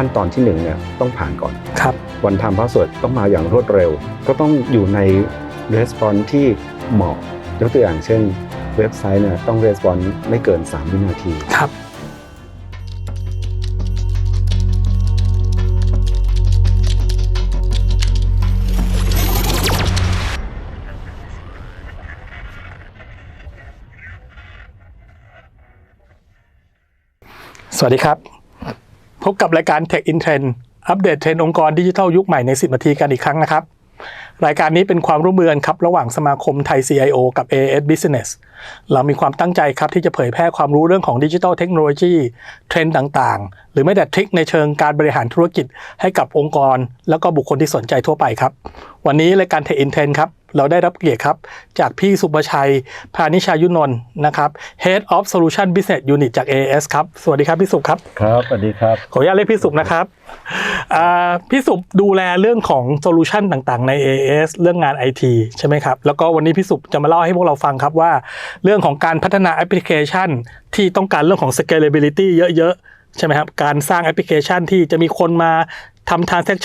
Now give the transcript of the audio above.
ขั้นตอนที่หนึ่งเนี่ยต้องผ่านก่อนครับวันทำพาสเวิร์ดต้องมาอย่างรวดเร็ว ก็ต้องอยู่ใน response ที่เหมาะยกตัวอย่างเช่น เว็บไซต์เนี่ยต้อง response ไม่เกิน 3 วินาทีครับสวัสดีครับพ บกับรายการ Tech in Trend อัปเดตเทรนด์องค์กรดิจิทัลยุคใหม่ใน 10 นาทีกันอีกครั้งนะครับ รายการนี้เป็นความร่วมมือกันครับ ระหว่างสมาคมไทย CIO กับ AS Business เรามีความตั้งใจครับที่จะเผยแพร่ความรู้เรื่องของดิจิทัลเทคโนโลยีเทรนด์ต่างๆ หรือไม่แต่ทริคในเชิงการบริหารธุรกิจให้กับองค์กร แล้วก็บุคคลที่สนใจทั่วไปครับ วันนี้รายการ Tech in Trend ครับ เราได้รับเกียรติครับ จากพี่สุประชัย พานิชายุนนท์นะครับ Head of Solution Business Unit จาก AS ครับ สวัสดีครับพี่สุครับ ครับสวัสดีครับ ขออนุญาตเรียกพี่สุนะครับอ่าพี่สุดูแลเรื่องของโซลูชันต่างๆ ใน AS เรื่องงาน IT ใช่ไหมครับ แล้วก็วันนี้พี่สุจะมาเล่าให้พวกเราฟังครับว่า เรื่องของการพัฒนาแอปพลิเคชัน ที่ต้องการเรื่องของ scalability เยอะๆใช่ไหมครับการสร้างแอปพลิเคชันที่จะมีคนมาทำ transaction